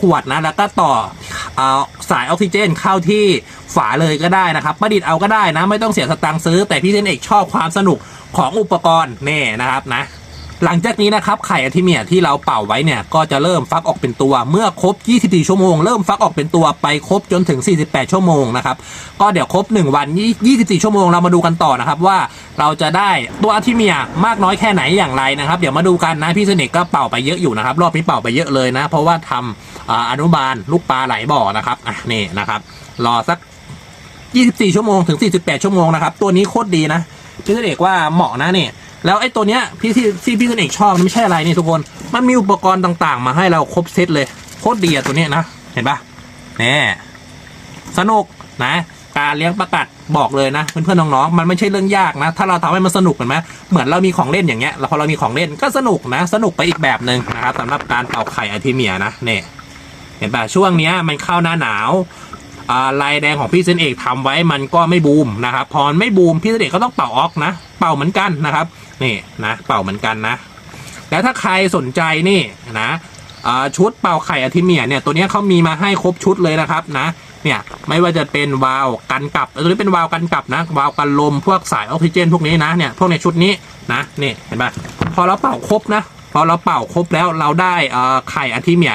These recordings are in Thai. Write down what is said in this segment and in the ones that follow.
ขวดนะแล้วก็ต่อเอาสายออกซิเจนเข้าที่ฝาเลยก็ได้นะครับ ประดิษฐ์เอาก็ได้นะ ไม่ต้องเสียสตางค์ซื้อ แต่พี่เซนเอกชอบความสนุกของอุปกรณ์นี่นะครับนะ หลังจากนี้นะครับไข่อะทิเมียที่เราเป่าไว้เนี่ยก็จะเริ่มฟักออกเป็นตัวเมื่อครบ 24 ชั่วโมง เริ่มฟักออกเป็นตัวไปครบจนถึง 48 ชั่วโมงนะครับก็เดี๋ยวครบ 1 วัน 24 ชั่วโมงเรามาดูกันต่อนะครับว่าเราจะได้ตัวอะทิเมียมากน้อยแค่ไหนอย่างไรนะครับ เดี๋ยวมาดูกันนะพี่สนิทก็เป่าไปเยอะอยู่นะครับ รอบนี้เป่าไปเยอะเลยนะ เพราะว่าทำอ่าอนุบาลลูกปลาไหลบ่อนะครับอะนี่นะครับรอสัก 24 ชั่วโมงถึง 48 ชั่วโมงนะครับตัวนี้โคตรดีนะพี่สนิทว่าเหมาะนะเนี่ย แล้วไอ้ตัวเนี้ยพี่ที่ที่พี่สนิทชอบมันไม่ใช่อะไรนี่ทุกคน มันมีอุปกรณ์ต่างๆ มาให้เราครบเซตเลยโคตรดีอะตัวเนี้ยนะ เห็นปะนี่สนุกนะ การเลี้ยงประกัดบอกเลยนะเพื่อนๆน้องๆมันไม่ใช่เรื่องยากนะ ถ้าเราทำให้มันสนุกเห็นไหมเหมือนเรามีของเล่นอย่างเงี้ยแล้วพอเรามีของเล่นก็สนุกนะ สนุกไปอีกแบบหนึ่งนะครับสำหรับการเป่าไข่อาทิเมียนะเนี่ยเห็นปะช่วงเนี้ยมันเข้าหน้าหนาวลายแดงของพี่เซนเอกทำไว้มันก็ไม่บูมนะครับพอไม่บูมพี่เซนเอกก็ต้องเป่าออกนะ เป่าเหมือนกันนะครับ นี่นะเป่าเหมือนกันนะ แล้วถ้าใครสนใจนี่นะชุดเป่าไข่อาทิเมียเนี่ยตัวนี้เขามีมาให้ครบชุดเลยนะครับนะเนี่ยไม่ว่าจะเป็นวาล์วกันกลับตัวนี้เป็นวาล์วกันกลับนะวาล์วกันลมพวกสายออกซิเจนพวกนี้นะเนี่ยพวกในชุดนี้นะนี่เห็นปะพอเราเป่าครบนะพอเราเป่าครบแล้วเราได้ไข่อาทิเมีย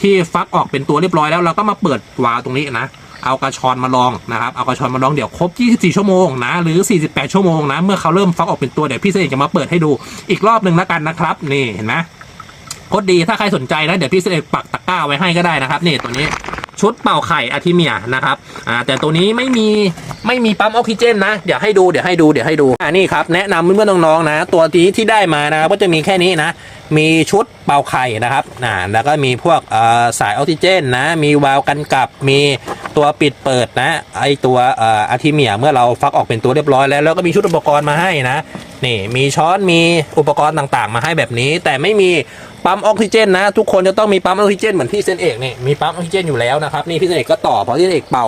ที่ฟักออกเป็นตัวเรียบร้อยแล้วเราก็มาเปิดวาล์วตรงนี้นะ เอากระชอนมาลองนะครับเอากระชอนมาลองเดี๋ยวครบ 24 ชั่วโมงนะหรือ 48 ชั่วโมงนะเมื่อเขาเริ่มฟักออกเป็นตัวเดี๋ยวพี่เสกจะมาเปิดให้ดูอีกรอบหนึ่งแล้วกันนะครับ นี่เห็นไหมโคตรดีถ้าใครสนใจนะเดี๋ยวพี่เสกปักตะกร้าไว้ให้ก็ได้นะครับนี่ตัวนี้ชุดเป่าไข่อาทิเมียนะครับ อ่า แต่ตัวนี้ไม่มีไม่มีปั๊มออกซิเจนนะ เดี๋ยวให้ดู เดี๋ยวให้ดู เดี๋ยวให้ดู อ่า นี่ครับ แนะนำเพื่อนๆน้องๆนะ ตัวที่ที่ได้มานะครับก็จะมีแค่นี้นะ มีชุดเป่าไข่นะครับ อ่า แล้วก็มีพวกเอ่อสายออกซิเจนนะ มีวาล์วกันกลับ มี ตัวปิดเปิดนะ ไอตัวอ่ออาทิเมียเมื่อเราฟักออกเป็นตัวเรียบร้อยแล้วแล้วก็มีชุดอุปกรณ์มาให้นะ นี่มีช้อนมีอุปกรณ์ต่างๆ มาให้แบบนี้ แต่ไม่มีปั๊มออกซิเจนนะ ทุกคนจะต้องมีปั๊มออกซิเจนเหมือนพี่เซนเอกนี่มีปั๊มออกซิเจนอยู่แล้วนะครับนี่พี่เซนเอกก็ต่อเพราะพี่เซนเอกเป่า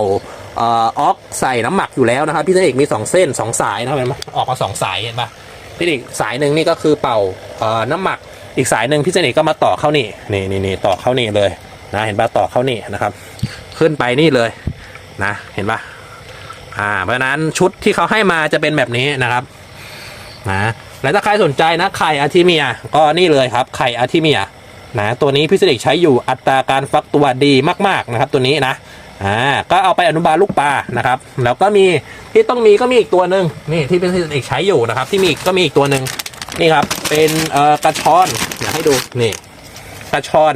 ออกใส่น้ำหมักอยู่แล้วนะครับพี่เซนเอกมีสองเส้นสองสายนะครับเห็นไหมออกมาสองสายเห็นปะพี่เอกสายหนึ่งนี่ก็คือเป่าอ่อน้ำหมักอีกสายหนึ่งพี่เจนิกก็มาต่อเข้านี่นี่นี่นี่ต่อเข้านี่เลยนะเห็นปะต่อเข้านี่นะครับ ขึ้นไปนี่เลยนะเห็นปะอ่าเพราะนั้นชุดที่เขาให้มาจะเป็นแบบนี้นะครับนะแล้วถ้าใครสนใจนะไข่อาทิเมียก็นี่เลยครับไข่อาทิเมียนะตัวนี้พี่เจนิกใช้อยู่อัตราการฟักตัวดีมากๆนะครับ ตัวนี้นะอ่าก็เอาไปอนุบาลลูกปลานะครับ แล้วก็มีที่ต้องมีก็มีอีกตัวหนึ่งนี่ที่เป็นเอกใช้อยู่นะครับ ที่มีอีกก็มีอีกตัวหนึ่งนี่ครับ เป็นเอ่อกระชอนเดี๋ยวให้ดูนี่กระชอน